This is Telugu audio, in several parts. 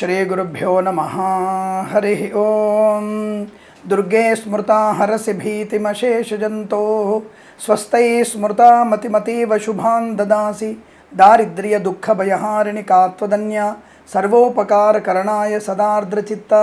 శ్రీగురుభ్యో నమ హరి ఓం దుర్గే స్మృతా హరసి భీతిమశేషజంతో స్వస్థై స్మృతా మతిమతీవ శుభాన్ దదాసి దారిద్ర్య దుఃఖ కాత్వదన్య సర్వోపకారకరణాయ సదార్ద్రచిత్త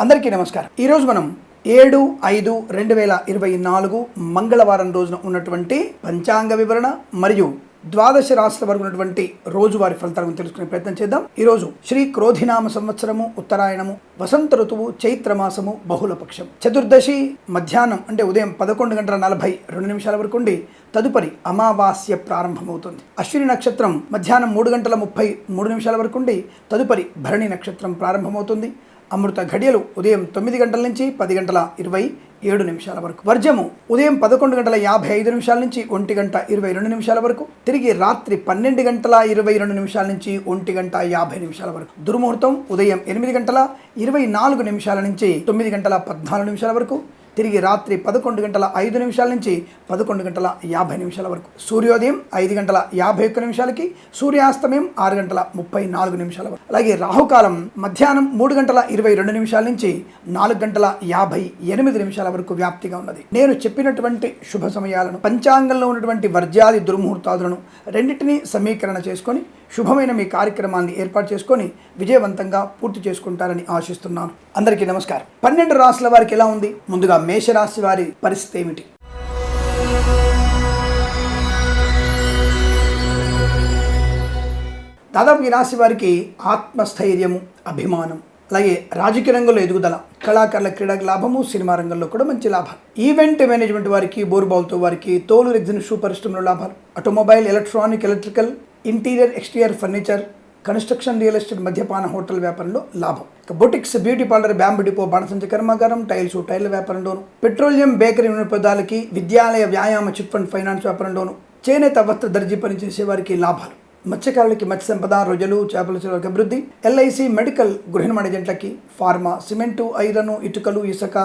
అందరికీ నమస్కారం. ఈరోజు మనం ఏడు ఐదు రెండు వేల ఇరవై నాలుగు మంగళవారం రోజున ఉన్నటువంటి పంచాంగ వివరణ మరియు ద్వాదశ రాశుల వరకు ఉన్నటువంటి రోజువారి ఫలితాలను తెలుసుకునే ప్రయత్నం చేద్దాం. ఈరోజు శ్రీ క్రోధినామ సంవత్సరము ఉత్తరాయణము వసంత ఋతువు చైత్రమాసము బహుళ పక్షం చతుర్దశి మధ్యాహ్నం అంటే ఉదయం పదకొండు గంటల నలభై రెండు నిమిషాల వరకు ఉండి తదుపరి అమావాస్య ప్రారంభమవుతుంది. అశ్విని నక్షత్రం మధ్యాహ్నం మూడు గంటల ముప్పై మూడు నిమిషాల వరకు ఉండి తదుపరి భరణి నక్షత్రం ప్రారంభమవుతుంది. అమృత ఘడియలు ఉదయం తొమ్మిది గంటల నుంచి పది గంటల ఇరవై ఏడు నిమిషాల వరకు. వర్జము ఉదయం పదకొండు గంటల యాభై ఐదు నిమిషాల నుంచి ఒంటి గంట ఇరవై రెండు నిమిషాల వరకు. తిరిగి రాత్రి పన్నెండు గంటల ఇరవై రెండు నిమిషాల నుంచి ఒంటి గంట యాభై నిమిషాల వరకు. దుర్ముహూర్తం ఉదయం ఎనిమిది గంటల ఇరవై నాలుగు నిమిషాల నుంచి తొమ్మిది గంటల పద్నాలుగు నిమిషాల వరకు. తిరిగి రాత్రి పదకొండు గంటల ఐదు నిమిషాల నుంచి పదకొండు గంటల యాభై నిమిషాల వరకు. సూర్యోదయం ఐదు గంటల యాభై ఒక్క నిమిషాలకి సూర్యాస్తమయం ఆరు గంటల ముప్పై నాలుగు నిమిషాల వరకు. అలాగే రాహుకాలం మధ్యాహ్నం మూడు గంటల ఇరవై రెండు నిమిషాల నుంచి నాలుగు గంటల యాభై ఎనిమిది నిమిషాల వరకు వ్యాప్తిగా ఉన్నది. నేను చెప్పినటువంటి శుభ సమయాలను పంచాంగంలో ఉన్నటువంటి వర్జాది దుర్ముహూర్తాదులను రెండింటినీ సమీకరణ చేసుకొని శుభమైన మీ కార్యక్రమాన్ని ఏర్పాటు చేసుకొని విజయవంతంగా పూర్తి చేసుకుంటారని ఆశిస్తున్నాను. అందరికీ నమస్కారం. పన్నెండు రాశుల వారికి ఎలా ఉంది? ముందుగా మేషరాశి వారి పరిస్థితి ఏమిటి? దాదాపు ఈ రాశి వారికి ఆత్మస్థైర్యము అభిమానం అలాగే రాజకీయ రంగంలో ఎదుగుదల కళాకారుల క్రీడకు లాభము సినిమా రంగంలో కూడా మంచి లాభాలు. ఈవెంట్ మేనేజ్మెంట్ వారికి బోర్బాల్తో వారికి తోలు రెగ్జిన్ షూ పరిశ్రమలో లాభాలు. Automobile electronic electrical interior exterior furniture construction real estate మద్యపాన హోటల్ వ్యాపారంలో లాభం. ఇక boutiques beauty parlour bamboo depot బాణసంచ కర్మాగారం టైల్స్ టైర్ల వ్యాపారంలోను పెట్రోలియం బేకరీ పదాలకి విద్యాలయ వ్యాయామ చిట్ ఫండ్ ఫైనాన్స్ వ్యాపారంలోను చేనేత వస్త్ర దర్జీ పనిచేసే వారికి లాభాలు. మత్స్యకారులకి మత్స్య సంపద రొయ్యలు చేపల చెరువులకు అభివృద్ధి. ఎల్ఐసి మెడికల్ గృహ నిర్మాణ ఏజెంట్లకి ఫార్మా సిమెంటు ఐరను ఇటుకలు ఇసుక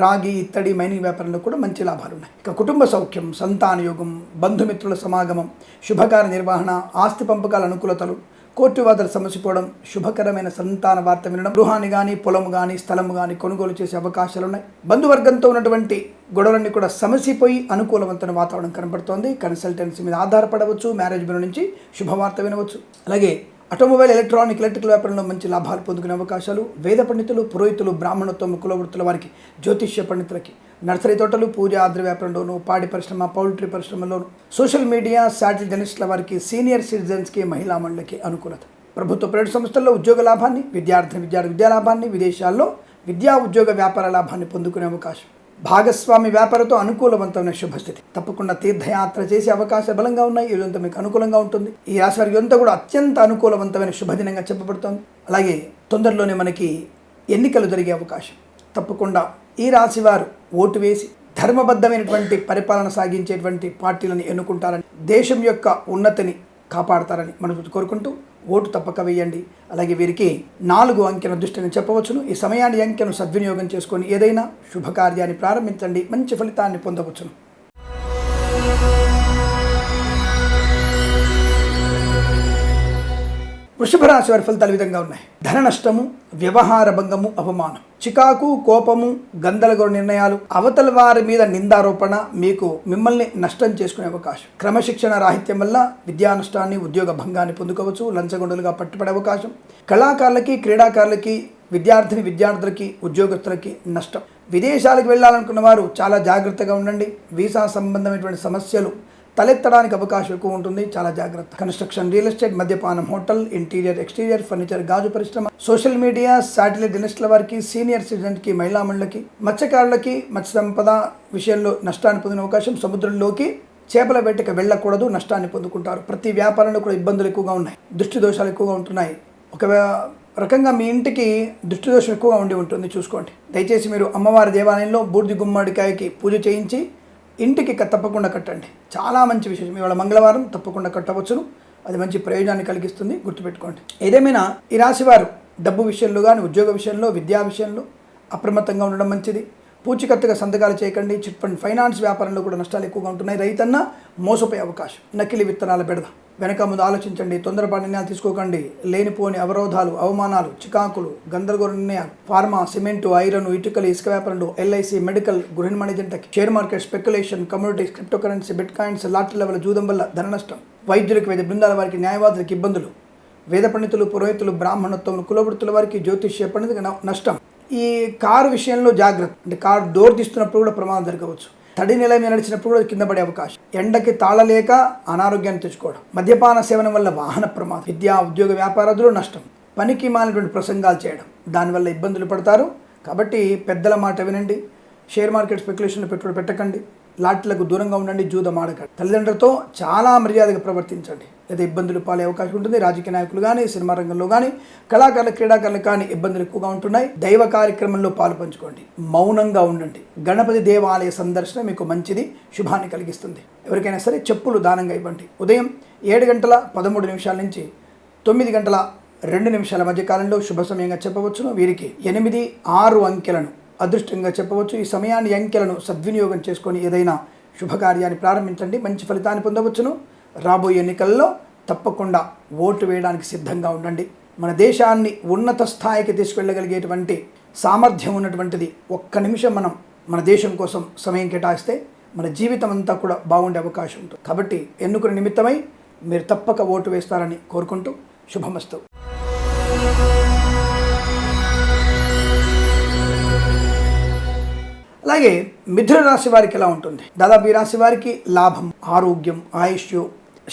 రాగి ఇత్తడి మైనింగ్ వ్యాపారంలో కూడా మంచి లాభాలు ఉన్నాయి ఇక కుటుంబ సౌఖ్యం సంతాన యోగం బంధుమిత్రుల సమాగమం శుభకార్య నిర్వహణ ఆస్తి పంపకాల అనుకూలతలు కోర్టు వాదన సమసిపోవడం శుభకరమైన సంతాన వార్త వినడం గృహాన్ని కానీ పొలం కానీ స్థలం కానీ కొనుగోలు చేసే అవకాశాలు ఉన్నాయి బంధువర్గంతో ఉన్నటువంటి గొడవలన్నీ కూడా సమసిపోయి అనుకూలవంతమైన వాతావరణం కనబడుతోంది. కన్సల్టెన్సీ మీద ఆధారపడవచ్చు మ్యారేజ్ బిల్ నుంచి శుభవార్త వినవచ్చు. అలాగే ఆటోమొబైల్ ఎలక్ట్రానిక్ ఎలక్ట్రికల్ వ్యాపారంలో మంచి లాభాలు పొందుకునే అవకాశాలు. వేద పండితులు పురోహితులు బ్రాహ్మణత్వం కులవృత్తుల వారికి జ్యోతిష్య పండితులకి నర్సరీ తోటలు పూజ ఆద్ర వ్యాపారంలోను పాడి పరిశ్రమ పౌల్ట్రీ పరిశ్రమలోను సోషల్ మీడియా శాటిల్ జర్నలిస్టుల వారికి సీనియర్ సిటిజన్స్కి మహిళా మండలికి అనుకూలత. ప్రభుత్వ ప్రైవేట్ సంస్థల్లో ఉద్యోగ లాభాన్ని విద్యార్థి విద్యార్థి విద్యా లాభాన్ని విదేశాల్లో విద్యా ఉద్యోగ వ్యాపార లాభాన్ని పొందుకునే అవకాశం. భాగస్వామి వ్యాపారంతో అనుకూలవంతమైన శుభస్థితి. తప్పకుండా తీర్థయాత్ర చేసే అవకాశాలు బలంగా ఉన్నాయి. ఈ రోజంతా మీకు అనుకూలంగా ఉంటుంది. ఈ రాశి వారికి ఇదంతా కూడా అత్యంత అనుకూలవంతమైన శుభదినంగా చెప్పబడుతోంది. అలాగే తొందరలోనే మనకి ఎన్నికలు జరిగే అవకాశం. తప్పకుండా ఈ రాశివారు ఓటు వేసి ధర్మబద్ధమైనటువంటి పరిపాలన సాగించేటువంటి పార్టీలను ఎన్నుకుంటారని దేశం యొక్క ఉన్నతిని కాపాడతారని మనం కోరుకుంటూ ఓటు తప్పక వేయండి. అలాగే వీరికి నాలుగు అంకెల దృష్టిని చెప్పవచ్చును. ఈ సమయాన్ని అంకెను సద్వినియోగం చేసుకొని ఏదైనా శుభకార్యాన్ని ప్రారంభించండి. మంచి ఫలితాన్ని పొందవచ్చును. వృషభ రాశి వారి ఫలితాలు విధంగా ఉన్నాయి. ధన నష్టము వ్యవహార భంగము అవమానం. చికాకు కోపము గందరగోళ నిర్ణయాలు అవతల వారి మీద నిందారోపణ మీకు మిమ్మల్ని నష్టం చేసుకునే అవకాశం. క్రమశిక్షణ రాహిత్యం వల్ల విద్యా నష్టాన్ని ఉద్యోగ భంగాన్ని పొందుకోవచ్చు లంచగొండలుగా పట్టుబడే అవకాశం. కళాకారులకి క్రీడాకారులకి విద్యార్థిని విద్యార్థులకి ఉద్యోగస్తులకి నష్టం. విదేశాలకు వెళ్ళాలనుకున్న వారు చాలా జాగ్రత్తగా ఉండండి. వీసా సంబంధమైనటువంటి సమస్యలు తలెత్తడానికి అవకాశం ఎక్కువ ఉంటుంది. చాలా జాగ్రత్త. కన్స్ట్రక్షన్ రియల్ ఎస్టేట్ మద్యపానం హోటల్ ఇంటీరియర్ ఎక్స్టీరియర్ ఫర్నిచర్ గాజు పరిశ్రమ సోషల్ మీడియా శాటిలైట్ జర్నలిస్టుల వారికి సీనియర్ సిటిజన్కి మహిళా మత్స్యకారులకి మత్స్య సంపద విషయంలో నష్టాన్ని పొందిన అవకాశం సముద్రంలోకి చేపల వేటకు వెళ్ళకూడదు నష్టాన్ని పొందుకుంటారు. ప్రతి వ్యాపారంలో కూడా ఇబ్బందులు ఎక్కువగా ఉన్నాయి. దృష్టి దోషాలు ఎక్కువగా ఉంటున్నాయి. ఒక రకంగా మీ ఇంటికి దృష్టి దోషం ఎక్కువగా ఉండి ఉంటుంది. చూసుకోండి. దయచేసి మీరు అమ్మవారి దేవాలయంలో బూర్ది గుమ్మడికాయకి పూజ చేయించి ఇంటికి తప్పకుండా కట్టండి. చాలా మంచి విశేషం. ఇవాళ మంగళవారం తప్పకుండా కట్టవచ్చును. అది మంచి ప్రయోజనాన్ని కలిగిస్తుంది. గుర్తుపెట్టుకోండి. ఏదేమైనా ఈ రాశివారు డబ్బు విషయంలో కానీ ఉద్యోగ విషయంలో విద్యా విషయంలో అప్రమత్తంగా ఉండడం మంచిది. పూచికత్తుగా సంతకాలు చేయకండి. చిట్ ఫండ్ ఫైనాన్స్ వ్యాపారంలో కూడా నష్టాలు ఎక్కువగా ఉంటున్నాయి. రైతన్న మోసపోయే అవకాశం. నకిలీ విత్తనాల బెడద. వెనక ముందు ఆలోచించండి తొందరపాటు నిర్ణయాలు తీసుకోకండి. లేనిపోని అవరోధాలు అవమానాలు చికాకులు గందరగోళ నిర్ణయాలు ఫార్మా సిమెంటు ఐరన్ ఇటుకలు ఇసుక వ్యాపారాలు ఎల్ఐసి మెడికల్ గృహ జంటకి share market speculation communities cryptocurrency bitcoins lottery level జూదం వల్ల ధన నష్టం వైద్యులకు వేద బృందాల వారికి న్యాయవాదులకు ఇబ్బందులు వేద పండితులు పురోహితులు బ్రాహ్మణత్వం కులవృత్తుల వారికి జ్యోతిష్య పండితులకు నష్టం. ఈ కారు విషయంలో జాగ్రత్త అంటే కారు డోర్ తీస్తున్నప్పుడు కూడా ప్రమాదం జరగవచ్చు. తడి నెల మీద నడిచినప్పుడు కూడా కింద పడే అవకాశం. ఎండకి తాళలేక అనారోగ్యాన్ని తెచ్చుకోవడం. మద్యపాన సేవనం వల్ల వాహన ప్రమాదం. విద్యా ఉద్యోగ వ్యాపారాదులు నష్టం. పనికి మాలినటువంటి ప్రసంగాలు చేయడం. దానివల్ల ఇబ్బందులు పడతారు. కాబట్టి పెద్దల మాట వినండి. షేర్ మార్కెట్ స్పెక్యులేషన్లో పెట్టుబడి పెట్టకండి. లాట్లకు దూరంగా ఉండండి. జూదం ఆడకండి తల్లిదండ్రులతో చాలా మర్యాదగా ప్రవర్తించండి. లేదా ఇబ్బందులు పాలే అవకాశం ఉంటుంది. రాజకీయ నాయకులు కానీ సినిమా రంగంలో కానీ కళాకారులు క్రీడాకారులు కానీ ఇబ్బందులు ఎక్కువగా ఉంటున్నాయి. దైవ కార్యక్రమంలో పాలు పంచుకోండి. మౌనంగా ఉండండి. గణపతి దేవాలయ సందర్శన మీకు మంచిది శుభాన్ని కలిగిస్తుంది. ఎవరికైనా సరే చెప్పులు దానంగా ఇవ్వండి. ఉదయం ఏడు గంటల పదమూడు నిమిషాల నుంచి తొమ్మిది గంటల రెండు నిమిషాల మధ్య కాలంలో శుభ సమయంగా చెప్పవచ్చును. వీరికి ఎనిమిది ఆరు అంకెలను అదృష్టంగా చెప్పవచ్చు. ఈ సమయాన్ని అంకెలను సద్వినియోగం చేసుకొని ఏదైనా శుభకార్యాన్ని ప్రారంభించండి. మంచి ఫలితాన్ని పొందవచ్చును. రాబోయే ఎన్నికల్లో తప్పకుండా ఓటు వేయడానికి సిద్ధంగా ఉండండి. మన దేశాన్ని ఉన్నత స్థాయికి తీసుకెళ్ళగలిగేటువంటి సామర్థ్యం ఉన్నటువంటిది ఒక్క నిమిషం మనం మన దేశం కోసం సమయం కేటాయిస్తే మన జీవితం అంతా కూడా బాగుండే అవకాశం ఉంటుంది. కాబట్టి ఎన్నుకున్న నిమిత్తమై మీరు తప్పక ఓటు వేస్తారని కోరుకుంటూ శుభమస్తు. అలాగే మిథున రాశి వారికి ఎలా ఉంటుంది? దాదాపు ఈ రాశి వారికి లాభం ఆరోగ్యం ఆయుష్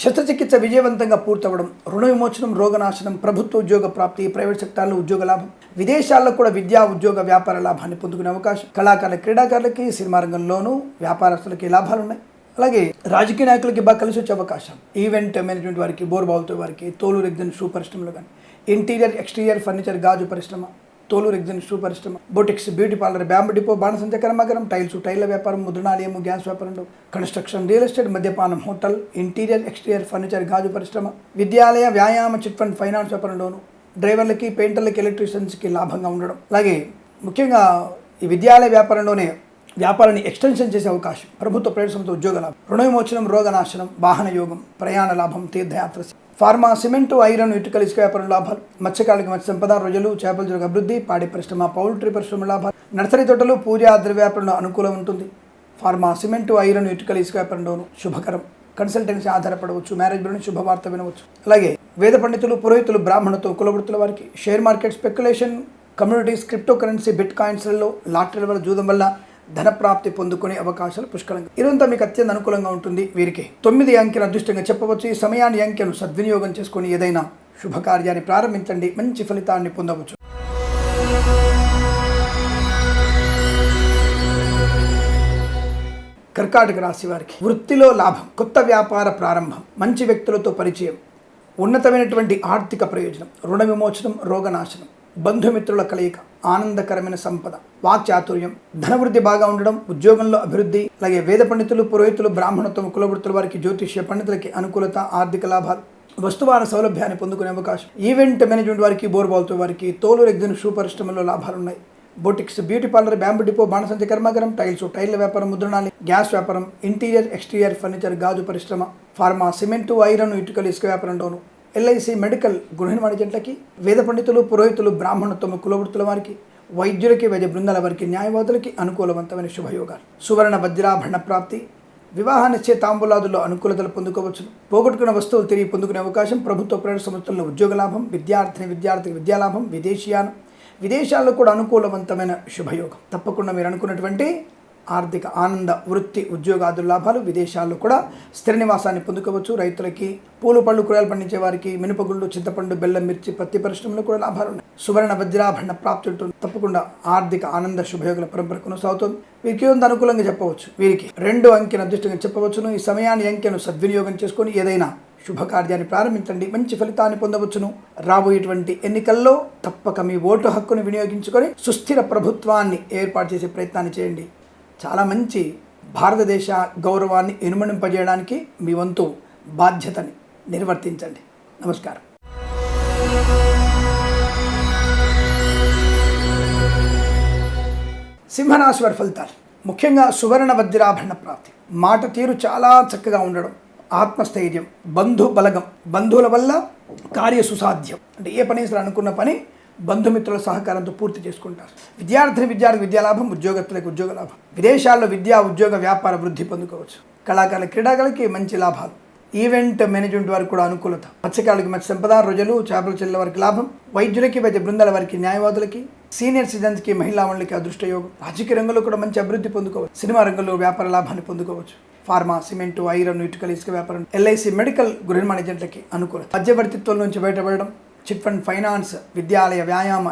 శస్త్రచికిత్స విజయవంతంగా పూర్తవడం రుణ విమోచనం రోగనాశనం ప్రభుత్వ ఉద్యోగ ప్రాప్తి ప్రైవేట్ సెక్టార్లో ఉద్యోగ లాభం విదేశాల్లో కూడా విద్యా ఉద్యోగ వ్యాపార లాభాన్ని పొందుకునే అవకాశం. కళాకారుల క్రీడాకారులకి సినిమా రంగంలోనూ వ్యాపారస్తులకి లాభాలు ఉన్నాయి. అలాగే రాజకీయ నాయకులకి బాగా కలిసి వచ్చే అవకాశం. ఈవెంట్ మేనేజ్మెంట్ వారికి బోర్బావులతో వారికి తోలు రెగ్జన్ షూ పరిశ్రమలు కానీ ఇంటీరియర్ ఎక్స్టీరియర్ ఫర్నిచర్ గాజు పరిశ్రమ తోలు రెగ్జన్ షూ పరిశ్రమ boutiques beauty parlour bamboo depot బాణసంచ కర్మాగారం టైల్స్ టైల్ల వ్యాపారం ముద్రణాలయము గ్యాస్ వ్యాపారంలో కన్స్ట్రక్షన్ రియల్ ఎస్టేట్ మద్యపానం హోటల్ ఇంటీరియర్ ఎక్స్టీరియర్ ఫర్నిచర్ గాజు పరిశ్రమ విద్యాలయ వ్యాయామ చిట్ ఫండ్ ఫైనాన్స్ వ్యాపారంలోను డ్రైవర్లకి పెయింటర్లకి ఎలక్ట్రీషియన్స్కి లాభంగా ఉండడం. అలాగే ముఖ్యంగా ఈ విద్యాలయ వ్యాపారంలోనే వ్యాపారాన్ని ఎక్స్టెన్షన్ చేసే అవకాశం ప్రభుత్వ ప్రవేశంతో సంస్థ ఉద్యోగ లాభం రుణ విమోచనం రోగనాశనం వాహన యోగం ప్రయాణ లాభం తీర్థయాత్ర ఫార్మా సిమెంటు ఐరన్ ఇటుకల ఇసుక వ్యాపారం లాభాలు మత్స్యకారులకు మత్స్య సంపద రొయ్యలు చేపల జరుగు అభివృద్ధి పాడి పరిశ్రమ పౌల్ట్రీ పరిశ్రమ లాభాలు. నర్సరీ తోటలు పూజా వ్యాపారంలో అనుకూలం ఉంటుంది. ఫార్మా సిమెంటు ఐరన్ ఇటుకల ఇసుక వ్యాపారంలోను శుభకరం. కన్సల్టెన్సీ ఆధారపడవచ్చు మ్యారేజ్ బిల్లు శుభవార్త వినవచ్చు. అలాగే వేద పండితులు పురోహితులు బ్రాహ్మణతో కులవృత్తుల వారికి share market speculation communities cryptocurrency bit కాయిన్స్లలో లాటరీల వల్ల జూదం వల్ల ధన ప్రాప్తి పొందుకునే అవకాశాలు పుష్కలంగా. ఇదంతా మీకు అత్యంత అనుకూలంగా ఉంటుంది. వీరికి తొమ్మిది అంకెను అదృష్టంగా చెప్పవచ్చు. ఈ సమయాన్ని అంకెను సద్వినియోగం చేసుకుని ఏదైనా శుభకార్యాన్ని ప్రారంభించండి. మంచి ఫలితాన్ని పొందవచ్చు. కర్కాటక రాశి వారికి వృత్తిలో లాభం కొత్త వ్యాపార ప్రారంభం మంచి వ్యక్తులతో పరిచయం ఉన్నతమైనటువంటి ఆర్థిక ప్రయోజనం రుణ విమోచనం రోగనాశనం బంధుమిత్రుల కలయిక ఆనందకరమైన సంపద వాక్చాతుర్యం ధనవృద్ధి బాగా ఉండడం ఉద్యోగంలో అభివృద్ధి అలాగే వేద పండితులు పురోహితులు బ్రాహ్మణత్వం కులవృత్తుల వారికి జ్యోతిష్య పండితులకి అనుకూలత ఆర్థిక లాభాలు వస్తువార సౌలభ్యాన్ని పొందుకునే అవకాశం. ఈవెంట్ మేనేజ్మెంట్ వారికి బోర్బాల్తో వారికి తోలు రెగ్జిన్ షూ పరిశ్రమలో లాభాలు ఉన్నాయి. Boutiques beauty parlour bamboo depot బాణసంచ కర్మాగారం టైల్స్ టైర్ల వ్యాపారం ముద్రణాలి గ్యాస్ వ్యాపారం ఇంటీరియర్ ఎక్స్టీరియర్ ఫర్నిచర్ గాజు పరిశ్రమ ఫార్మా సిమెంటు ఐరన్ ఇటుకలు ఇసుక వ్యాపారంలోను ఎల్ఐసి మెడికల్ గృహిణి నిర్మాణ వేద పండితులు పురోహితులు బ్రాహ్మణోత్తమ కులవృత్తుల వారికి వైద్యులకి వైద్య బృందాల వారికి న్యాయవాదులకి అనుకూలవంతమైన శుభయోగాలు. సువర్ణ వజ్రాభరణ ప్రాప్తి వివాహ నిశ్చయ తాంబూలాదుల్లో అనుకూలతలు పొందుకోవచ్చు పోగొట్టుకున్న వస్తువులు తిరిగి పొందుకునే అవకాశం ప్రభుత్వ ప్రైవేట్ సంస్థల్లో ఉద్యోగ లాభం విద్యార్థిని విద్యార్థికి విద్యాలాభం విదేశీయానం విదేశాల్లో కూడా అనుకూలవంతమైన శుభయోగం. తప్పకుండా మీరు అనుకున్నటువంటి ఆర్థిక ఆనంద వృత్తి ఉద్యోగాదుల లాభాలు విదేశాల్లో కూడా స్థిర నివాసాన్ని పొందుకోవచ్చు. రైతులకి పూలు పళ్ళు కూరగాయలు పండించే వారికి మినపగుళ్ళు చింతపండు బెల్లం మిర్చి పత్తి పరిశ్రమలో కూడా లాభాలు ఉన్నాయి. సువర్ణ వజ్రాభరణ ప్రాప్తి తప్పకుండా ఆర్థిక ఆనంద శుభయోగుల పరంపర కొనసాగుతుంది. వీరికి కొంత అనుకూలంగా చెప్పవచ్చు? వీరికి రెండు అంకెను అదృష్టంగా చెప్పవచ్చును. ఈ సమయాన్ని అంకెను సద్వినియోగం చేసుకొని ఏదైనా శుభకార్యాన్ని ప్రారంభించండి. మంచి ఫలితాన్ని పొందవచ్చును. రాబోయేటువంటి ఎన్నికల్లో తప్పక మీ ఓటు హక్కును వినియోగించుకొని సుస్థిర ప్రభుత్వాన్ని ఏర్పాటు చేసే ప్రయత్నాన్ని చేయండి. చాలా మంచి భారతదేశ గౌరవాన్ని ఇనుమడింపజేయడానికి మీ వంతు బాధ్యతని నిర్వర్తించండి. నమస్కారం. సింహరాశి వారి ఫలితాలు. ముఖ్యంగా సువర్ణ వజ్రాభరణ ప్రాప్తి. మాట తీరు చాలా చక్కగా ఉండడం ఆత్మస్థైర్యం బంధు బలగం బంధువుల వల్ల కార్య సుసాధ్యం అంటే ఏ పని అనుకున్న పని బంధుమిత్రుల సహకారంతో పూర్తి చేసుకుంటారు. విద్యార్థిని విద్యార్థి విద్యాలాభం ఉద్యోగస్తులకు ఉద్యోగ లాభం. విదేశాల్లో విద్యా ఉద్యోగ వ్యాపార వృద్ధి పొందుకోవచ్చు. కళాకారుల క్రీడాకారులకి మంచి లాభాలు. ఈవెంట్ మేనేజ్మెంట్ వారికి కూడా అనుకూలత. మత్స్యకారులకి మత్స్య సంపద రోజులు చేపల చెల్లెల వారికి లాభం. వైద్యులకి వైద్య బృందాల వారికి న్యాయవాదులకి సీనియర్ సిటిజన్స్కి మహిళా వాళ్ళకి అదృష్ట యోగం. రాజకీయ రంగంలో కూడా మంచి అభివృద్ధి పొందుకోవచ్చు. సినిమా రంగంలో వ్యాపార లాభాన్ని పొందుకోవచ్చు. ఫార్మా సిమెంట్ ఐరన్ ఇటుకలు ఇసుక వ్యాపారం ఎల్ఐసి మెడికల్ గృహ మేనేజెంట్లకి అనుకూలత. మధ్యవర్తిత్వం నుంచి బయటపడడం చిట్ ఫండ్ ఫైనాన్స్ విద్యాలయ వ్యాయామ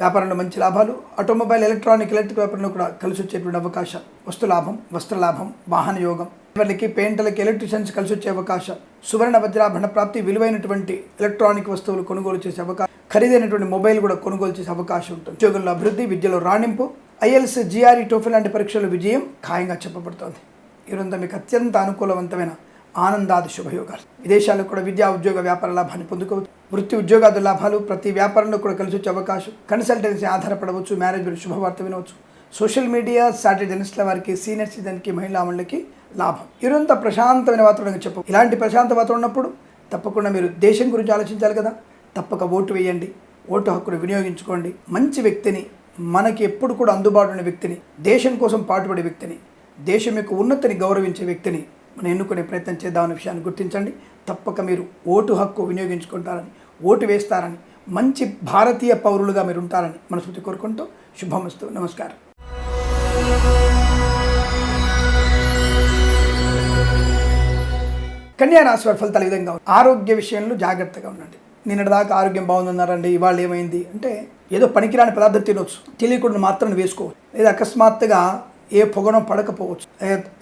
వ్యాపారంలో మంచి లాభాలు ఆటోమొబైల్ ఎలక్ట్రానిక్ ఎలక్ట్రిక్ వ్యాపారంలో కూడా కలిసి వచ్చేటువంటి అవకాశాలు వస్తు లాభం వస్త్ర లాభం వాహన యోగం. ఎవరికి పెయింటర్లకి ఎలక్ట్రీషియన్స్ కలిసి వచ్చే అవకాశం సువర్ణ వజ్రాభరణ ప్రాప్తి విలువైనటువంటి ఎలక్ట్రానిక్ వస్తువులు కొనుగోలు చేసే అవకాశం. ఖరీదైనటువంటి మొబైల్ కూడా కొనుగోలు చేసే అవకాశం ఉంటుంది. ఉద్యోగంలో అభివృద్ధి విద్యలో రాణింపు ఐఎల్స్ జిఆర్ఈ టోఫిల్ లాంటి పరీక్షల విజయం ఖాయంగా చెప్పబడుతోంది. ఈరోజు మీకు అత్యంత అనుకూలవంతమైన ఆనందాది శుభయోగాలు విదేశాల్లో కూడా విద్యా ఉద్యోగ వ్యాపార లాభాన్ని పొందుకోవచ్చు. వృత్తి ఉద్యోగాది లాభాలు ప్రతి వ్యాపారంలో కూడా కలిసి వచ్చే అవకాశం. కన్సల్టెన్సీ ఆధారపడవచ్చు మ్యారేజ్ శుభవార్త వినవచ్చు. సోషల్ మీడియా సాటిలైట్ జర్నలిస్టుల వారికి సీనియర్ సిటిజన్కి మహిళా మండలికి లాభం. ఇరంత ప్రశాంతమైన వాతావరణం చెప్పు. ఇలాంటి ప్రశాంత వాతావరణం ఉన్నప్పుడు తప్పకుండా మీరు దేశం గురించి ఆలోచించాలి కదా. తప్పక ఓటు వేయండి. ఓటు హక్కును వినియోగించుకోండి. మంచి వ్యక్తిని మనకి ఎప్పుడు కూడా అందుబాటులో ఉన్న వ్యక్తిని దేశం కోసం పాటుపడే వ్యక్తిని దేశం యొక్క ఉన్నతిని గౌరవించే వ్యక్తిని మనం ఎన్నుకునే ప్రయత్నం చేద్దామనే విషయాన్ని గుర్తించండి. తప్పక మీరు ఓటు హక్కు వినియోగించుకుంటారని ఓటు వేస్తారని మంచి భారతీయ పౌరులుగా మీరు ఉంటారని మనస్ఫూర్తి కోరుకుంటూ శుభమస్తు. నమస్కారం. కన్యా రాశి వారి ఫలితాలు విధంగా ఆరోగ్య విషయంలో జాగ్రత్తగా ఉండండి. నిన్నటిదాకా ఆరోగ్యం బాగుందన్నారండి ఇవాళ ఏమైంది? అంటే ఏదో పనికిరాని పదార్థం తినవచ్చు తెలియకుండా మాత్రం వేసుకోవచ్చు. లేదా అకస్మాత్తుగా ఏ పొగనో పడకపోవచ్చు.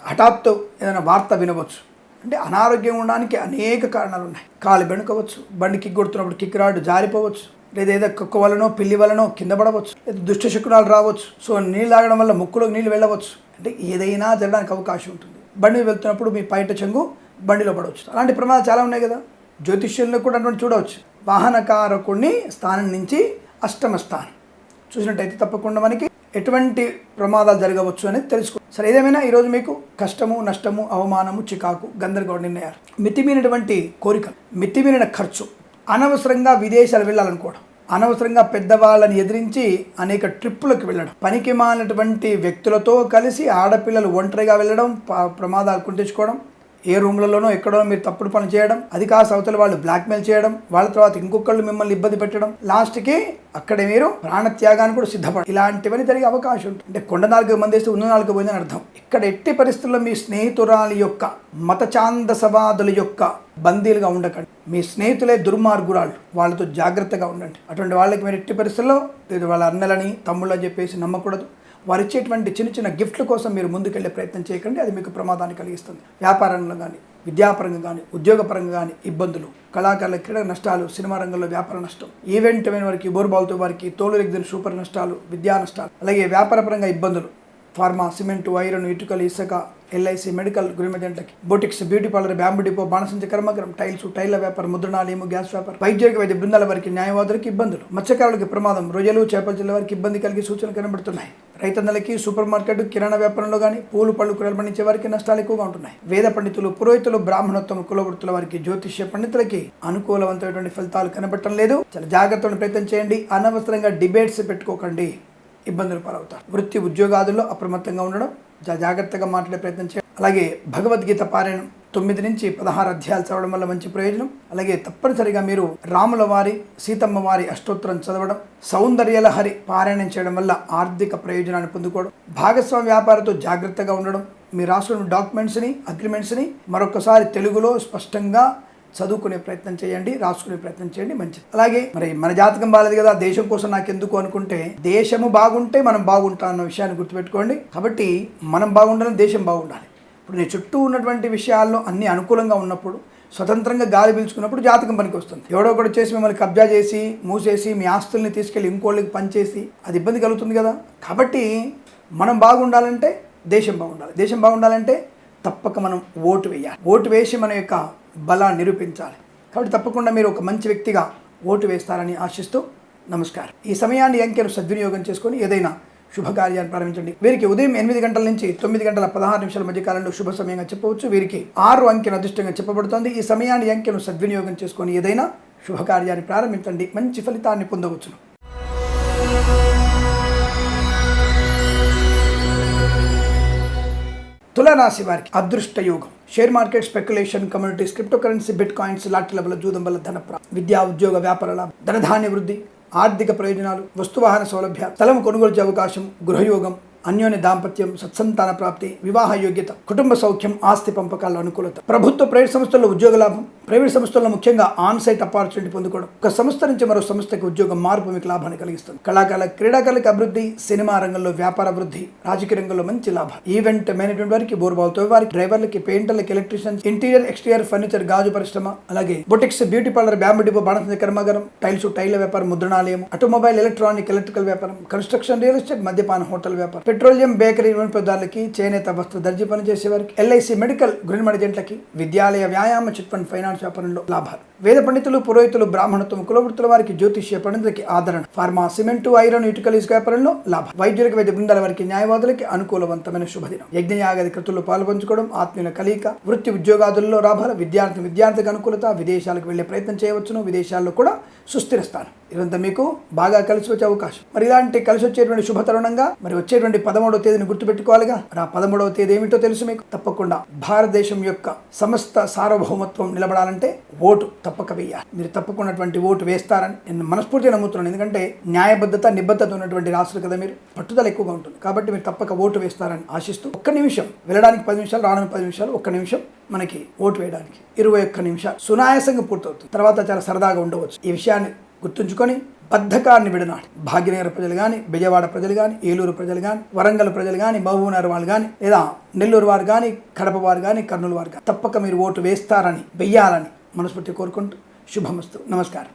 హఠాత్తు ఏదైనా వార్త వినవచ్చు. అంటే అనారోగ్యం ఉండడానికి అనేక కారణాలు ఉన్నాయి. కాలు బెణుకవచ్చు బండి కిక్ కొడుతున్నప్పుడు కిక్ రాడు జారిపోవచ్చు లేదా ఏదో కుక్క వలనో పిల్లి వలనో కింద పడవచ్చు లేదా దుష్ట శకునాలు రావచ్చు. సో నీళ్ళు తాగడం వల్ల ముక్కులోకి నీళ్ళు వెళ్ళవచ్చు. అంటే ఏదైనా జరగడానికి అవకాశం ఉంటుంది. బండి వెళ్తున్నప్పుడు మీ పైట చెంగు బండిలో పడవచ్చు. అలాంటి ప్రమాదాలు చాలా ఉన్నాయి కదా. జ్యోతిష్యంలో కూడా అటువంటి చూడవచ్చు. వాహనకారకుడిని స్థానం నుంచి అష్టమ స్థానం. చూసినట్టయితే తప్పకుండా మనకి ఎటువంటి ప్రమాదాలు జరగవచ్చు అనేది తెలుసుకో. సరే ఏదేమైనా ఈరోజు మీకు కష్టము నష్టము అవమానము చికాకు గందరగోళ నిర్ణయాలు. మితిమీరినటువంటి కోరికలు మితిమీరిన ఖర్చు అనవసరంగా విదేశాలు వెళ్ళాలనుకోవడం అనవసరంగా పెద్దవాళ్ళని ఎదిరించి అనేక ట్రిప్పులకు వెళ్ళడం పనికి మాలినటువంటి వ్యక్తులతో కలిసి ఆడపిల్లలు ఒంటరిగా వెళ్ళడం ప్రమాదాలు కుంటించుకోవడం ఏ రూమ్లలోనో ఎక్కడో మీరు తప్పుడు పని చేయడం అది కాస్త అవతల వాళ్ళు బ్లాక్మెయిల్ చేయడం వాళ్ళ తర్వాత ఇంకొకళ్ళు మిమ్మల్ని ఇబ్బంది పెట్టడం లాస్ట్కి అక్కడే మీరు ప్రాణత్యాగాన్ని కూడా సిద్ధపడ ఇలాంటివన్నీ జరిగే అవకాశం ఉంటుంది. అంటే కొండ నాలుగు మంది వేస్తే ఉన్న నాలుగు పోయిందని అర్థం. ఇక్కడ ఎట్టి పరిస్థితుల్లో మీ స్నేహితురాలి యొక్క మత ఛాందసవాదుల యొక్క బందీలుగా ఉండకండి. మీ స్నేహితులే దుర్మార్గురాళ్ళు. వాళ్ళతో జాగ్రత్తగా ఉండండి. అటువంటి వాళ్ళకి మీరు ఎట్టి పరిస్థితుల్లో వాళ్ళ అన్నలని తమ్ముళ్ళని చెప్పేసి నమ్మకూడదు. వారు ఇచ్చేటువంటి చిన్న చిన్న గిఫ్ట్ల కోసం మీరు ముందుకెళ్ళే ప్రయత్నం చేయకండి. అది మీకు ప్రమాదాన్ని కలిగిస్తుంది. వ్యాపారంలో కానీ విద్యాపరంగా కానీ ఉద్యోగపరంగా కానీ ఇబ్బందులు కళాకారుల క్రీడ నష్టాలు సినిమా రంగంలో వ్యాపార నష్టం ఈవెంట్ అయిన వారికి బోర్బాల్తో వారికి తోలు ఎగ్జిన్ సూపర్ నష్టాలు విద్యా నష్టాలు అలాగే వ్యాపారపరంగా ఇబ్బందులు ఫార్మా సిమెంట్ ఐరన్ ఇటుకలు ఇసుక LIC medical గురిమెజెంటకి boutiques beauty parlour bamboo depot బాణసంచ కర్మగ్రం టైల్స్ టైల్ల వ్యాపారం ముద్రణాలయము గ్యాస్ వ్యాపారం వైద్యులకు వైద్య బృందాల వారికి న్యాయవాదులకు ఇబ్బందులు. మత్స్యకారులకు ప్రమాదం రొయ్యలు చేపల జిల్లా వారికి ఇబ్బంది కలిగే సూచనలు కనబడుతున్నాయి. రైతన్నలకి సూపర్ మార్కెట్ కిరాణా వ్యాపారంలో కానీ పూలు పళ్ళు కూరలు పండించే వారికి నష్టాలు ఎక్కువగా ఉంటున్నాయి. వేద పండితులు పురోహితులు బ్రాహ్మణోత్తమ కులవృత్తుల వారికి జ్యోతిష్య పండితులకి అనుకూలవంతమైనటువంటి ఫలితాలు కనబడటం లేదు. చాలా జాగ్రత్తగా ప్రయత్నం చేయండి. అనవసరంగా డిబేట్స్ పెట్టుకోకండి. ఇబ్బందులు పాలవుతారు. వృత్తి ఉద్యోగాదుల్లో అప్రమత్తంగా ఉండడం జా- జాగ్రత్తగా మాట్లాడే ప్రయత్నం చేయడం అలాగే భగవద్గీత పారాయణం తొమ్మిది నుంచి పదహారు అధ్యాయాలు చదవడం వల్ల మంచి ప్రయోజనం. అలాగే తప్పనిసరిగా మీరు రాముల వారి సీతమ్మ వారి అష్టోత్తరం చదవడం సౌందర్యలహరి పారాయణం చేయడం వల్ల ఆర్థిక ప్రయోజనాన్ని పొందుకోవడం భాగస్వామి వ్యాపారంతో జాగ్రత్తగా ఉండడం మీరు రాసుకున్న డాక్యుమెంట్స్ని అగ్రిమెంట్స్ని మరొకసారి తెలుగులో స్పష్టంగా చదువుకునే ప్రయత్నం చేయండి రాసుకునే ప్రయత్నం చేయండి మంచిది. అలాగే మరి మన జాతకం బాగాలేదు కదా దేశం కోసం నాకు ఎందుకు అనుకుంటే దేశము బాగుంటే మనం బాగుంటాం అన్న విషయాన్ని గుర్తుపెట్టుకోండి. కాబట్టి మనం బాగుండాలని దేశం బాగుండాలి. ఇప్పుడు నీ చుట్టూ ఉన్నటువంటి విషయాల్లో అన్ని అనుకూలంగా ఉన్నప్పుడు స్వతంత్రంగా గాలి పీల్చుకున్నప్పుడు జాతకం పనికి వస్తుంది ఎవడో ఒకటి చేసి మిమ్మల్ని కబ్జా చేసి మూసేసి మీ ఆస్తుల్ని తీసుకెళ్ళి ఇంకోళ్ళకి పనిచేసి అది ఇబ్బంది కలుగుతుంది కదా. కాబట్టి మనం బాగుండాలంటే దేశం బాగుండాలి. దేశం బాగుండాలంటే తప్పక మనం ఓటు వేయాలి. ఓటు వేసి మన యొక్క బలాన్ని నిరూపించాలి. కాబట్టి తప్పకుండా మీరు ఒక మంచి వ్యక్తిగా ఓటు వేస్తారని ఆశిస్తూ నమస్కారం. ఈ సమయాన్ని అంకెను సద్వినియోగం చేసుకొని ఏదైనా శుభకార్యాన్ని ప్రారంభించండి. వీరికి ఉదయం ఎనిమిది గంటల నుంచి తొమ్మిది గంటల పదహారు నిమిషాల మధ్య కాలంలో శుభ సమయంగా చెప్పవచ్చు. వీరికి ఆరు అంకెను అదృష్టంగా చెప్పబడుతోంది. ఈ సమయాన్ని అంకెను సద్వినియోగం చేసుకొని ఏదైనా శుభకార్యాన్ని ప్రారంభించండి. మంచి ఫలితాన్ని పొందవచ్చును. తులరాశి వారికి అదృష్ట యోగం. Share market speculation communities cryptocurrency bitcoins లాంటి లెవెల్ జూదం వల్ల ధన విద్యా ఉద్యోగ వ్యాపార లాభం ధనధాన్య వృద్ధి ఆర్థిక ప్రయోజనాలు వస్తువాహన సౌలభ్య స్థలం కొనుగోలు అవకాశం గృహయోగం అన్యోన్య దాంపత్యం సత్సంతాన ప్రాప్తి వివాహ యోగ్యత కుటుంబ సౌఖ్యం ఆస్తి పంపకాల అనుకూలత. ప్రభుత్వ ప్రైవేట్ సంస్థల్లో ఉద్యోగ లాభం. ప్రైవేట్ సంస్థల్లో ముఖ్యంగా ఆన్ సైట్ అపార్చునిటీ పొందుకోవడం. ఒక సంస్థ నుంచి మరో సంస్థకి ఉద్యోగం మార్పు మీకు లాభాన్ని కలిగిస్తుంది. కళాకారుల క్రీడాకారులకు అభివృద్ధి సినిమా రంగంలో వ్యాపార అభివృద్ధి రాజకీయ రంగంలో మంచి లాభం ఈవెంట్ మేనేజ్మెంట్ వారికి బోర్బాల్తో వారికి డ్రైవర్లకి పెయింటర్లకి ఎలక్ట్రీషియన్స్ ఇంటీరియర్ ఎక్స్టీరియర్ ఫర్నిచర్ గాజు పరిశ్రమ అలాగే boutiques beauty parlour bamboo depot బాణసంచ కర్మాగారం టైల్స్ టైల్ వ్యాపారం ముద్రణాలయం ఆటోమొబైల్ ఎలక్ట్రానిక్ ఎలక్ట్రికల్ వ్యాపారం కన్స్ట్రక్షన్ రియల్ ఎస్టేట్ మద్యపాన హోటల్ వ్యాపారం పెట్రోలియం బేకరీ వినియోగదారులకి చేనేత వస్త్ర దర్జీ పనిచేసేవారికి ఎల్ఐసి మెడికల్ గృహ ఏజెంట్లకి విద్యాలయ వ్యాయామ చిట్ ఫండ్ ఫైనాన్స్ వ్యాపారంలో లాభాలు. వేద పండితులు పురోహితులు బ్రాహ్మణత్వం కులవృత్తుల వారికి జ్యోతిష్య పండితులకి ఆదరణ. ఫార్మా సిమెంటు ఐరన్ ఇటుకల ఇసుక వ్యాపారంలో లాభం వైద్యులకు వైద్య బృందాల వారికి న్యాయవాదులకి అనుకూలవంతమైన శుభదినం. యజ్ఞయాగాది కృతుల్లో పాల్పంచుకోవడం ఆత్మీయుల కలియిక వృత్తి ఉద్యోగాదుల్లో లాభాలు. విద్యార్థి విద్యార్థికి అనుకూలత విదేశాలకు వెళ్ళే ప్రయత్నం చేయవచ్చును. విదేశాల్లో కూడా సుస్థిర స్థానం ఇదంతా మీకు బాగా కలిసి వచ్చే అవకాశం. మరి ఇలాంటి కలిసి వచ్చేటువంటి శుభ తరుణంగా మరి వచ్చేటువంటి పదమూడవ తేదీని గుర్తుపెట్టుకోవాలిగా? మరి ఆ పదమూడవ తేదీ ఏమిటో తెలుసు మీకు? తప్పకుండా భారతదేశం యొక్క సమస్త సార్వభౌమత్వం నిలబడాలంటే ఓటు తప్పక వేయాలి. మీరు తప్పకున్నటువంటి ఓటు వేస్తారని నేను మనస్ఫూర్తిగా నమ్ముతున్నాను. ఎందుకంటే న్యాయబద్ధత నిబద్ధత ఉన్నటువంటి రాష్ట్రాలు కదా మీరు. పట్టుదల ఎక్కువగా ఉంటుంది. కాబట్టి మీరు తప్పక ఓటు వేస్తారని ఆశిస్తూ ఒక్క నిమిషం వెళ్ళడానికి పది నిమిషాలు రావడానికి పది నిమిషాలు ఒక్క నిమిషం మనకి ఓటు వేయడానికి. ఇరవై ఒక్క నిమిషాలు సునాయాసంగా పూర్తవుతుంది. తర్వాత చాలా సరదాగా ఉండవచ్చు. ఈ విషయాన్ని గుర్తుంచుకొని బద్ధకాన్ని విడనాడు. భాగ్యనగర ప్రజలు కానీ విజయవాడ ప్రజలు కానీ ఏలూరు ప్రజలు కానీ వరంగల్ ప్రజలు కానీ మహబూబ్నగర్ వాళ్ళు కానీ లేదా నెల్లూరు వారు కానీ కడప వారు కానీ కర్నూలు వారు కానీ తప్పక మీరు ఓటు వేస్తారని వెయ్యాలని మనస్ఫూర్తి కోరుకుంటూ శుభమస్తు. నమస్కారం.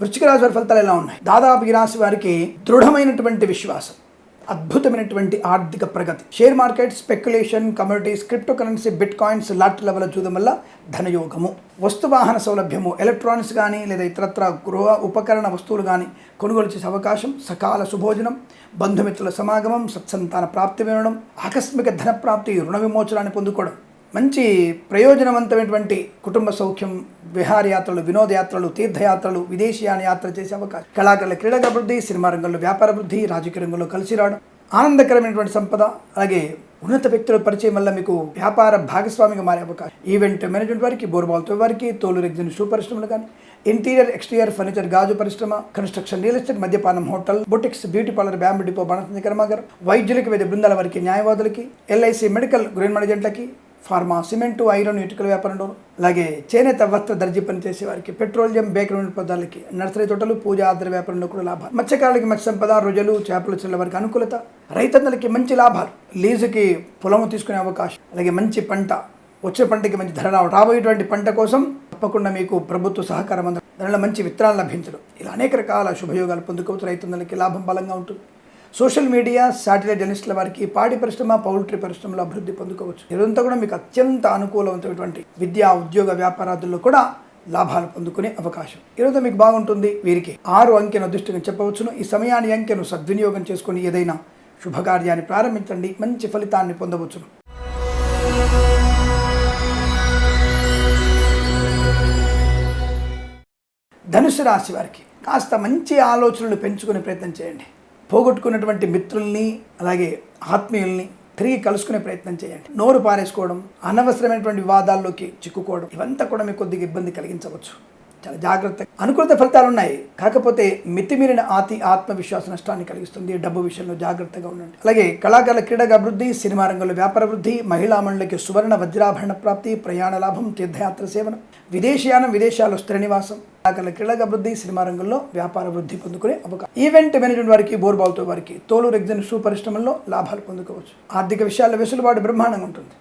వృశ్చిక రాశి వారి ఫలితాలు ఎలా ఉన్నాయి? దాదాపు ఈ రాశి వారికి దృఢమైనటువంటి విశ్వాసం. అద్భుతమైనటువంటి ఆర్థిక ప్రగతి. Share market speculation communities cryptocurrency bitcoins lot level చూడడం వల్ల ధనయోగము. వస్తువాహన సౌలభ్యము ఎలక్ట్రానిక్స్ కానీ లేదా ఇతరత్ర గృహ ఉపకరణ వస్తువులు కానీ కొనుగోలు చేసే అవకాశం సకాల శుభోజనం బంధుమిత్రుల సమాగమం సత్సంతాన ప్రాప్తి వినడం ఆకస్మిక ధన ప్రాప్తి రుణ విమోచనాన్ని పొందుకోవడం. మంచి ప్రయోజనవంతమైనటువంటి కుటుంబ సౌఖ్యం విహారయాత్రలు వినోదయాత్రలు తీర్థయాత్రలు విదేశీయాన యాత్ర చేసే అవకాశం. కళాకారుల క్రీడల అభివృద్ధి సినిమా రంగంలో వ్యాపార అభివృద్ధి రాజకీయ రంగంలో కలిసి రావడం ఆనందకరమైనటువంటి సంపద అలాగే ఉన్నత వ్యక్తుల పరిచయం వల్ల మీకు వ్యాపార భాగస్వామిగా మారే అవకాశం. ఈవెంట్ మేనేజ్మెంట్ వారికి బోర్బాల్తో వారికి తోలు రెగ్జిన్ షూ పరిశ్రమలు కానీ ఇంటీరియర్ ఎక్స్టీరియర్ ఫర్నిచర్ గాజు పరిశ్రమ కన్స్ట్రక్షన్ రియల్ ఎస్టేట్ మద్యపానం hotel boutiques beauty parlour bamboo depot బాణసంచ కర్మాగారం వైద్యులకు వైద్య బృందాల వారికి న్యాయవాదులకి ఎల్ఐసి మెడికల్ గ్రీన్ మేనేజెంట్లకి ఫార్మా సిమెంటు ఐరన్ ఇటుకల వ్యాపారంలో అలాగే చేనేత వస్త్ర దర్జీ పనిచేసే వారికి పెట్రోలియం బేకరీ పదార్థాలకి నర్సరీ తోటలు పూజ ఆధార వ్యాపారంలో కూడా లాభాలు. మత్స్యకారులకి మత్స్య సంపద రొయ్యలు చేపలు చెల్ల వారికి అనుకూలత. రైతన్నలకి మంచి లాభాలు. లీజుకి పొలము తీసుకునే అవకాశం అలాగే మంచి పంట వచ్చే పంటకి మంచి ధర రావడం. రాబోయేటువంటి పంట కోసం తప్పకుండా మీకు ప్రభుత్వ సహకారం అందడం దానిలో మంచి విత్తనాలు లభించడం. ఇలా అనేక రకాల శుభయోగాలు పొందుకోవచ్చు. రైతన్నలకి లాభం బలంగా ఉంటుంది. సోషల్ మీడియా శాటిలైట్ జర్నలిస్టుల వారికి పాడి పరిశ్రమ పౌల్ట్రీ పరిశ్రమలో అభివృద్ధి పొందుకోవచ్చు. ఇదంతా కూడా మీకు అత్యంత అనుకూలమైనటువంటి విద్యా ఉద్యోగ వ్యాపారాదుల్లో కూడా లాభాలు పొందుకునే అవకాశం. ఈరోజు మీకు బాగుంటుంది వీరికి. ఆరు అంకెను అదృష్టంగా చెప్పవచ్చును. ఈ సమయాన్ని అంకెను సద్వినియోగం చేసుకుని ఏదైనా శుభకార్యాన్ని ప్రారంభించండి. మంచి ఫలితాన్ని పొందవచ్చును. ధనుసు రాశి వారికి కాస్త మంచి ఆలోచనలు పెంచుకునే ప్రయత్నం చేయండి. పోగొట్టుకున్నటువంటి మిత్రుల్ని అలాగే ఆత్మీయుల్ని తిరిగి కలుసుకునే ప్రయత్నం చేయండి. నోరు పారేసుకోవడం అనవసరమైనటువంటి వివాదాల్లోకి చిక్కుకోవడం ఇవంతా కూడా మీకు కొద్దిగా ఇబ్బంది కలిగించవచ్చు. జాగ్రత్త అనుకూలత ఫలితాలు ఉన్నాయి. కాకపోతే మితిమీరిన ఆతి ఆత్మవిశ్వాస నష్టాన్ని కలిగిస్తుంది. డబ్బు విషయంలో జాగ్రత్తగా ఉండండి. అలాగే కళాకారుల క్రీడగా అభివృద్ధి సినిమా రంగంలో వ్యాపార వృద్ధి మహిళా మండలికి సువర్ణ వజ్రాభరణ ప్రాప్తి ప్రయాణ లాభం తీర్థయాత్ర సేవనం విదేశీయానం విదేశాల్లో స్థిర నివాసం. కళాకారుల క్రీడగా అభివృద్ధి సినిమా రంగంలో వ్యాపార వృద్ధి పొందుకునే అవకాశం. ఈవెంట్ మేనేజ్మెంట్ వారికి బోర్బాల్తో వారికి తోలు రెగ్జన్ షూ పరిశ్రమల్లో లాభాలు పొందుకోవచ్చు. ఆర్థిక విషయాల్లో వెసులుబాటు బ్రహ్మాండంగా ఉంటుంది.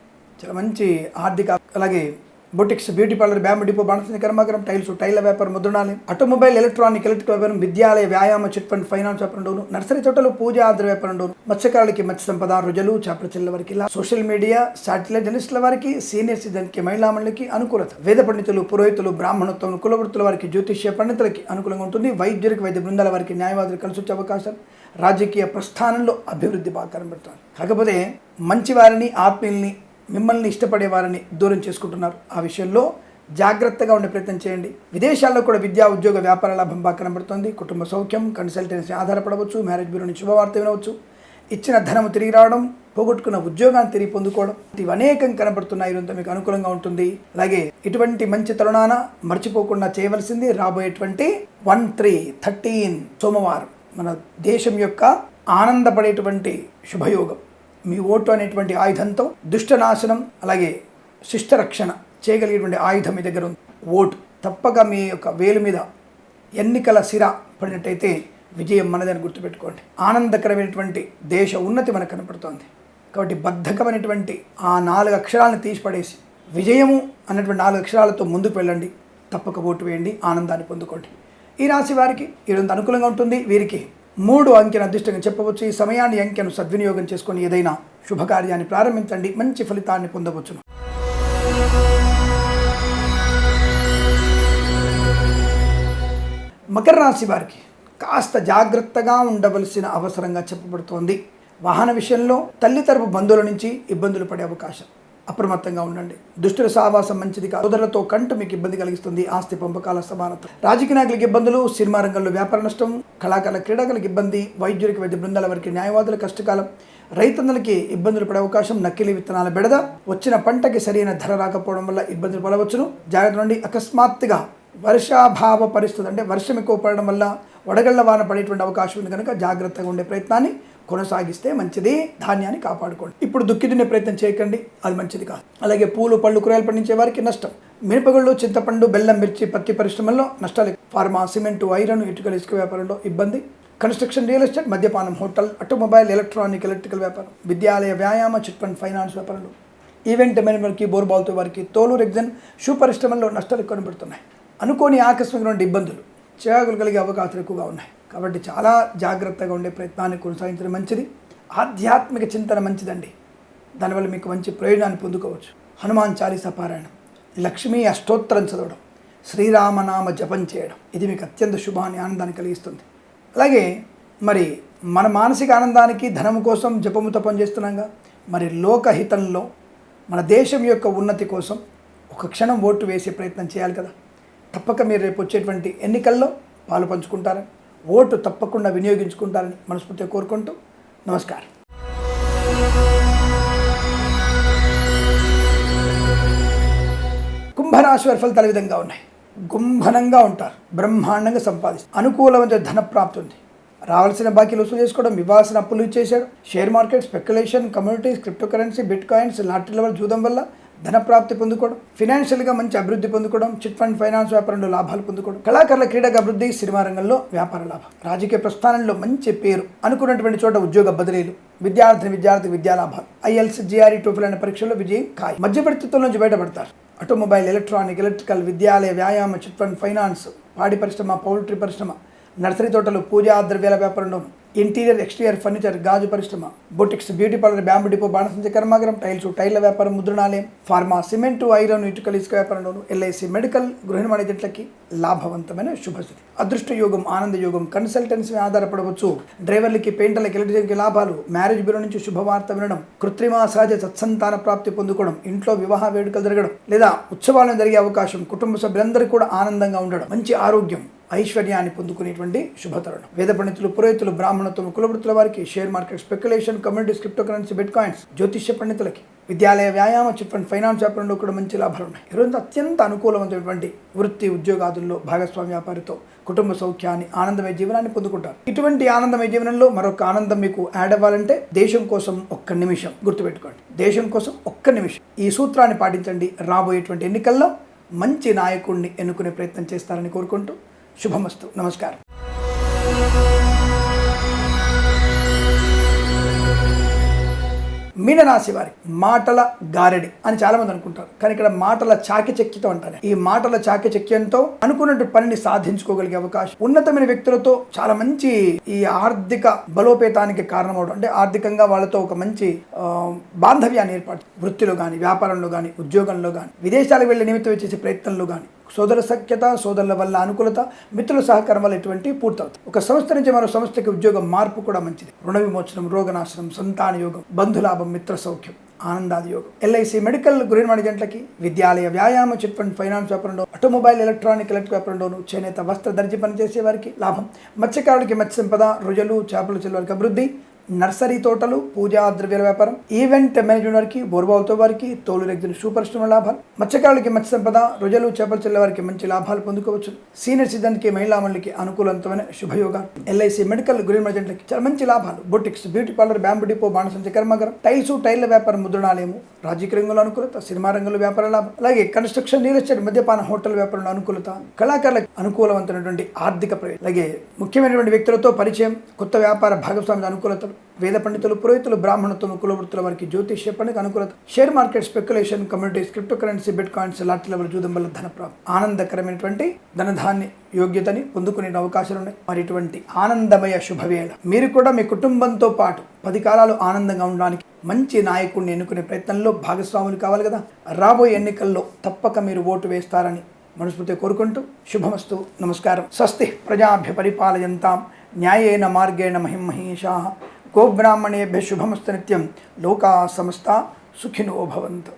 చాలా మంచి ఆర్థిక అలాగే boutiques beauty parlour bamboo depot బాణసింది కర్మాగారం టైల్స్ టైల వ్యాపారం ముద్రణాలయం ఆటోమొబైల్ ఎలక్ట్రానిక్ ఎలక్ట్రిక్ వ్యాపారం విద్యాలయ వ్యాయామ చిట్ ఫండ్ ఫైనాన్స్ వ్యాపారం నర్సరీ తోటలు పూజ ఆద్ర వ్యాపారం మత్స్యకారులకి మత్స్య సంపద రుజలు చేపల చెల్ల వారికి ఇలా సోషల్ మీడియా శాటిలైట్ జర్నలిస్టుల వారికి సీనియర్ సిటిజన్కి మహిళా మండలికి అనుకూలత. వేద పండితులు పురోహితులు బ్రాహ్మణత్వం కులవృత్తుల వారికి జ్యోతిష్య పండితులకి అనుకూలంగా ఉంటుంది. వైద్యులకు వైద్య బృందాల వారికి న్యాయవాదులు కలిసి వచ్చే అవకాశం రాజకీయ ప్రస్థానంలో అభివృద్ధి బాగా కనబడుతుంది. కాకపోతే మంచి వారిని ఆత్మీయుల్ని మిమ్మల్ని ఇష్టపడే వారిని దూరం చేసుకుంటున్నారు. ఆ విషయంలో జాగ్రత్తగా ఉండే ప్రయత్నం చేయండి. విదేశాల్లో కూడా విద్యా ఉద్యోగ వ్యాపార లాభం బాగా కనబడుతుంది. కుటుంబ సౌఖ్యం కన్సల్టెన్సీ ఆధారపడవచ్చు మ్యారేజ్ బ్యూరో నుంచి శుభవార్త వినవచ్చు. ఇచ్చిన ధనము తిరిగి రావడం పోగొట్టుకున్న ఉద్యోగాన్ని తిరిగి పొందుకోవడం ఇవి అనేకం కనబడుతున్నాయి. ఇదంతా మీకు అనుకూలంగా ఉంటుంది. అలాగే ఇటువంటి మంచి తరుణాన మర్చిపోకుండా చేయవలసింది రాబోయేటువంటి వన్ త్రీ థర్టీన్ సోమవారం మన దేశం యొక్క ఆనందపడేటువంటి శుభయోగం. మీ ఓటు అనేటువంటి ఆయుధంతో దుష్టనాశనం అలాగే శిష్టరక్షణ చేయగలిగేటువంటి ఆయుధం మీ దగ్గర ఉంది. ఓటు తప్పక మీ యొక్క వేలు మీద ఎన్నికల సిర పడినట్టయితే విజయం మనదని గుర్తుపెట్టుకోండి. ఆనందకరమైనటువంటి దేశ ఉన్నతి మనకు కనపడుతోంది. కాబట్టి బద్ధకమైనటువంటి ఆ నాలుగు అక్షరాలను తీసిపడేసి విజయము అన్నటువంటి నాలుగు అక్షరాలతో ముందుకు వెళ్ళండి. తప్పక ఓటు వేయండి ఆనందాన్ని పొందుకోండి. ఈ రాశి వారికి ఈరోజు అనుకూలంగా ఉంటుంది. వీరికి మూడు అంకెను అదృష్టంగా చెప్పవచ్చు. ఈ సమయాన్ని అంకెను సద్వినియోగం చేసుకొని ఏదైనా శుభకార్యాన్ని ప్రారంభించండి. మంచి ఫలితాన్ని పొందవచ్చును. మకర రాశి వారికి కాస్త జాగ్రత్తగా ఉండవలసిన అవసరంగా చెప్పబడుతోంది. వాహన విషయంలో తల్లి తరపు బంధువుల నుంచి ఇబ్బందులు పడే అవకాశం. అప్రమత్తంగా ఉండండి. దుష్టుల సావాసం మంచిది కాదు. సోదరులతో కంట మీకు ఇబ్బంది కలిగిస్తుంది. ఆస్తి పంపకాల సమానత. రాజకీయ నాయకులకు ఇబ్బందులు సినిమా రంగంలో వ్యాపార నష్టం కళాకారుల క్రీడాకులకు ఇబ్బంది వైద్యులకు వైద్య బృందాల వారికి న్యాయవాదుల కష్టకాలం రైతన్నలకి ఇబ్బందులు పడే అవకాశం నకిలీ విత్తనాల బెడద వచ్చిన పంటకి సరైన ధర రాకపోవడం వల్ల ఇబ్బందులు పడవచ్చును. జాగ్రత్త నుండి అకస్మాత్తుగా వర్షాభావ పరిస్థితి అంటే వర్షం ఎక్కువ పడడం వల్ల వడగళ్ళ వాన పడేటువంటి అవకాశం ఉంది కనుక జాగ్రత్తగా ఉండే ప్రయత్నాన్ని కొనసాగిస్తే మంచిది ధాన్యాన్ని కాపాడుకోండి. ఇప్పుడు దుక్కి దున్నే ప్రయత్నం చేయకండి అది మంచిది కాదు. అలాగే పూలు పళ్ళు కూరగాయలు పండించే వారికి నష్టం. మిరపగుళ్ళు చింతపండు బెల్లం మిర్చి పత్తి పరిశ్రమల్లో నష్టాలు. ఫార్మా సిమెంట్ ఐరన్ ఇటుకల ఇసుక వ్యాపారంలో ఇబ్బంది. కన్స్ట్రక్షన్ రియల్ ఎస్టేట్ మద్యపానం హోటల్ ఆటోమొబైల్ ఎలక్ట్రానిక్ ఎలక్ట్రికల్ వ్యాపారం విద్యాలయ వ్యాయామ చిట్ ఫండ్ ఫైనాన్స్ వ్యాపారంలో. ఈవెంట్ మేనేజ్మెంట్కి బోర్బాల్తో వారికి తోలు రెగ్జన్ షూ పరిశ్రమల్లో నష్టాలు కనబడుతున్నాయి. అనుకోని ఆకస్మిక నుండి ఇబ్బందులు. చేయగలిగే కలిగే అవకాశాలు ఎక్కువగా ఉన్నాయి. కాబట్టి చాలా జాగ్రత్తగా ఉండే ప్రయత్నాన్ని కొనసాగించడం మంచిది. ఆధ్యాత్మిక చింతన మంచిదండి. దానివల్ల మీకు మంచి ప్రయోజనాన్ని పొందుకోవచ్చు. హనుమాన్ చాలీస పారాయణం. లక్ష్మీ అష్టోత్తరం చదవడం. శ్రీరామనామ జపం చేయడం. ఇది మీకు అత్యంత శుభాన్ని ఆనందాన్ని కలిగిస్తుంది. అలాగే మరి మన మానసిక ఆనందానికి ధనము కోసం జపము తపం చేస్తున్నాగా మరి లోకహితంలో మన దేశం యొక్క ఉన్నతి కోసం ఒక క్షణం ఓటు వేసే ప్రయత్నం చేయాలి కదా. తప్పక మీరు రేపు వచ్చేటువంటి ఎన్నికల్లో పాలు పంచుకుంటారని. ఓటు తప్పకుండా వినియోగించుకుంటారని మనస్ఫూర్తిగా కోరుకుంటూ నమస్కారం. కుంభరాశి వారి ఫలితాలు విధంగా ఉన్నాయి? గుంభనంగా ఉంటారు. బ్రహ్మాండంగా సంపాదిస్తారు. అనుకూలమైన ధన ప్రాప్తి ఉంది. రావాల్సిన బాకీలు వసూలు చేసుకోవడం ఇవ్వాల్సిన అప్పులు ఇచ్చేసాడు share market speculation communities cryptocurrency bitcoins లాటరీల వల్ల చూడడం వల్ల ధనప్రాప్తి పొందుకోవడం ఫినాన్షియల్గా మంచి అభివృద్ధి పొందుకోవడం చిట్ ఫండ్ ఫైనాన్స్ వ్యాపారంలో లాభాలు పొందుకోవడం కళాకారుల క్రీడగా అభివృద్ధి సినిమా రంగంలో వ్యాపార లాభం రాజకీయ ప్రస్థానంలో మంచి పేరు అనుకున్నటువంటి చోట ఉద్యోగ బదిలీలు విద్యార్థిని విద్యార్థి విద్యా లాభాలు ఐఎల్స్ జిఆర్ఈ టోఫిల్ అనే పరీక్షల్లో విజయం ఖాయం. మధ్యవర్తిత్వం నుంచి బయటపడతారు. ఆటోమొబైల్ ఎలక్ట్రానిక్ ఎలక్ట్రికల్ విద్యాలయ వ్యాయామ చిట్ ఫండ్ ఫైనాన్స్ పాడి పరిశ్రమ పౌల్ట్రీ పరిశ్రమ నర్సరీ తోటలు పూజా ద్రవ్యాల వ్యాపారంలో ఇంటీరియర్ ఎక్స్టీరియర్ ఫర్నిచర్ గాజు పరిశ్రమ boutiques beauty parlour bamboo depot బాణసంచ కర్మాగరం టైల్స్ టైర్ల వ్యాపారం ముద్రణాలయం ఫార్మా సిమెంట్ ఐరన్ ఇటుకల ఇసుక వ్యాపారంలోను ఎల్ఐసి మెడికల్ గృహిణ వాణిజ్యట్లకి లాభవంతమైన శుభస్థితి. అదృష్ట యోగం ఆనంద యోగం కన్సల్టెన్సీ ఆధారపడవచ్చు. డ్రైవర్లకి పెయింటర్లకి ఎలక్ట్రిసిటీకి లాభాలు. మ్యారేజ్ బ్యూరో నుంచి శుభవార్త వినడం కృత్రిమ సహజ సత్సంతాన ప్రాప్తి పొందుకోవడం ఇంట్లో వివాహ వేడుకలు జరగడం లేదా ఉత్సవాలను జరిగే అవకాశం కుటుంబ సభ్యులందరూ కూడా ఆనందంగా ఉండడం. మంచి ఆరోగ్యం. ఐశ్వర్యాన్ని పొందుకునేటువంటి శుభతరుణం. వేద పండితులు పురోహితులు బ్రాహ్మణత్వం కులవృత్తుల వారికి share market speculation communities cryptocurrency bitcoins జ్యోతిష్య పండితులకి విద్యాలయ వ్యాయామ చిట్ ఫండ్ ఫైనాన్స్ వ్యాపారంలో కూడా మంచి లాభాలు ఉన్నాయి. ఈరోజు అత్యంత అనుకూలమైనటువంటి వృత్తి ఉద్యోగాదుల్లో భాగస్వామి వ్యాపారితో కుటుంబ సౌఖ్యాన్ని ఆనందమయ జీవనాన్ని పొందుకుంటారు. ఇటువంటి ఆనందమయ జీవనంలో మరొక ఆనందం మీకు యాడ్ అవ్వాలంటే దేశం కోసం ఒక్క నిమిషం గుర్తుపెట్టుకోండి. దేశం కోసం ఒక్క నిమిషం. ఈ సూత్రాన్ని పాటించండి. రాబోయేటువంటి ఎన్నికల్లో మంచి నాయకుడిని ఎన్నుకునే ప్రయత్నం చేస్తారని కోరుకుంటూ శుభమస్తు. నమస్కారం. మీనరాశి వారి మాటల గారెడి అని చాలా మంది అనుకుంటారు. కానీ ఇక్కడ మాటల చాకచక్యత అంటారు. ఈ మాటల చాకచక్యంతో అనుకున్నట్టు పనిని సాధించుకోగలిగే అవకాశం ఉన్నతమైన వ్యక్తులతో చాలా మంచి ఈ ఆర్థిక బలోపేతానికి కారణమవడం. అంటే ఆర్థికంగా వాళ్ళతో ఒక మంచి బాంధవ్యాన్ని ఏర్పాటు వృత్తిలో కానీ వ్యాపారంలో కానీ ఉద్యోగంలో కానీ విదేశాలకు వెళ్ళే నిమిత్తం చేసే ప్రయత్నంలో కానీ సోదర సఖ్యత సోదరుల వల్ల అనుకూలత మిత్రుల సహకారం వల్ల ఇటువంటి పూర్తవుతాయి. ఒక సంస్థ నుంచి మరో సంస్థకి ఉద్యోగం మార్పు కూడా మంచిది. రుణ విమోచనం రోగనాశనం సంతాన యోగం బంధులాభం మిత్ర సౌఖ్యం ఆనందాది యోగం. ఎల్ఐసి మెడికల్ గ్రీన్ జంటలకి విద్యాలయ వ్యాయామ చిట్ ఫండ్ ఫైనాన్స్ వ్యాపారంలో ఆటోమొబైల్ ఎలక్ట్రానిక్ ఎలక్ట్రిక్ వ్యాపారంలోను చేనేత వస్త్ర దర్జీ పనిచేసే వారికి లాభం. మత్స్యకారులకి మత్స్య సంపద రొయ్యలు చేపలు చెల్లవారికి అభివృద్ధి. నర్సరీ తోటలు పూజా ద్రవ్యాల వ్యాపారం ఈవెంట్ మేనేజ్మెంట్ వారికి బోర్బావుతో వారికి తోలు రెగ్జిన్ సూపర్ స్టోర్ లాభాలు. మత్స్యకారులకి మత్స్య సంపద రొయ్యలు చేపలు చెల్లె వారికి మంచి లాభాలు పొందుకోవచ్చు. సీనియర్ సిటిజన్కి మహిళా మండలికి అనుకూలవంతమైన శుభయోగాలు ఎల్ఐసి మెడికల్ గ్రీన్ మర్జెంట్లకి చాలా మంచి లాభాలు. Boutiques beauty parlour bamboo depot బాణసంచ కర్మాగారం టైల్స్ టైర్ల వ్యాపారం ముద్రణాలయము రాజకీయ రంగంలో అనుకూలత సినిమా రంగంలో వ్యాపార లాభం. అలాగే కన్స్ట్రక్షన్ రియల్ ఎస్టేట్ మద్యపాన హోటల్ వ్యాపారంలో అనుకూలత కళాకారులకు అనుకూలవంతమైనటువంటి ఆర్థిక ప్రయోజనం అలాగే ముఖ్యమైనటువంటి వ్యక్తులతో పరిచయం కొత్త వ్యాపార భాగస్వామ్య అనుకూలతలు వేద పండితులు పురోహితులు బ్రాహ్మణత్వం కులవృత్తుల వారికి జ్యోతిష్య పండుగ అనుకూలత. Share market speculation communities cryptocurrency bitcoins లాంటి లెవెల్ జూదం వల్ల ధన ఆనందకరమైనటువంటి ధనధాన్ని యోగ్యతని పొందుకునే అవకాశాలు ఉన్నాయి. మరి ఇటువంటి ఆనందమయ శుభవేళ. మీరు కూడా మీ కుటుంబంతో పాటు పది కాలాలు ఆనందంగా ఉండడానికి మంచి నాయకుడిని ఎన్నుకునే ప్రయత్నంలో భాగస్వాములు కావాలి కదా. రాబోయే ఎన్నికల్లో తప్పక మీరు ఓటు వేస్తారని మనస్ఫూర్తి కోరుకుంటూ శుభమస్తు. నమస్కారం. స్వస్తి ప్రజాభ్య పరిపాలయంతాం న్యాయేన మార్గేణ మహిమహేషా మహేషా. गोब्राह्मणेभ्यः शुभमस्तनित्यं लोका समस्ता सुखिनो भवन्तु।